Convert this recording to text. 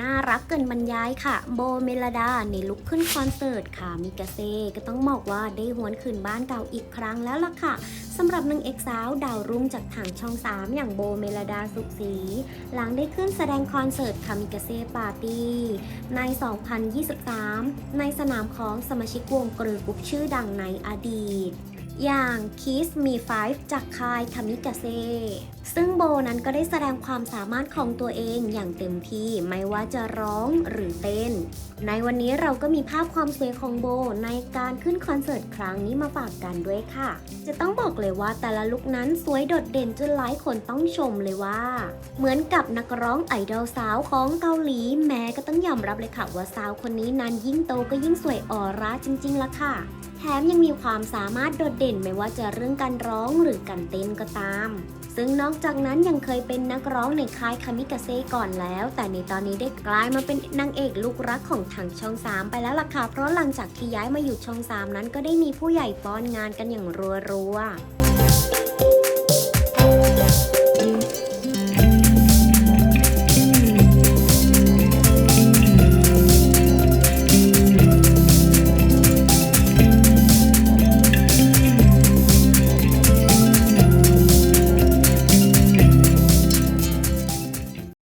น่ารักเกินบรรยายค่ะ โบเมลดาในลุกขึ้นคอนเสิร์ตค่ะมิกาเซ่ก็ต้องบอกว่าได้หวนคืนบ้านเก่าอีกครั้งแล้วล่ะค่ะสำหรับนางเอกสาวดาวรุ่งจากทางช่อง 3 อย่างโบเมลดาสุขศรีหลังได้ขึ้นแสดงคอนเสิร์ตคามิกาเซ่ปาร์ตี้ใน 2023 ในสนามของสมาชิกวงกรือกุ๊ปชื่อดังในอดีต อย่าง Kiss Me Five จากค่ายคามิกาเซ ซึ่งโบนั้นก็ได้แสดงความสามารถของตัวเองอย่างเต็มที่ไม่ว่าจะร้องหรือเต้น ในวันนี้เราก็มีภาพความสวยของโบในการขึ้นคอนเสิร์ตครั้งนี้มาฝากกันด้วยค่ะ จะต้องบอกเลยว่าแต่ละลุคนั้นสวยโดดเด่นจนหลายคนต้องชมเลยว่า เหมือนกับนักร้องไอดอลสาวของเกาหลีแม้ก็ต้องยอมรับเลยค่ะว่าสาวคนนี้นั้นยิ่งโตก็ยิ่งสวยออร่าจริงๆละค่ะแถมยังมีความสามารถโดดเด่นไม่ว่าจะเรื่องการร้องหรือการเต้นก็ตาม ซึ่งนอกจากนั้นยังเคยเป็นนักร้องในค่ายคามิกาเซ่ก่อนแล้ว แต่ในตอนนี้ได้กลายมาเป็นนางเอกลูกรักของทางช่อง 3 ไปแล้วล่ะค่ะ เพราะหลังจากที่ย้ายมาอยู่ช่อง 3 นั้นก็ได้มีผู้ใหญ่ป้อนงานกันอย่างรัวๆ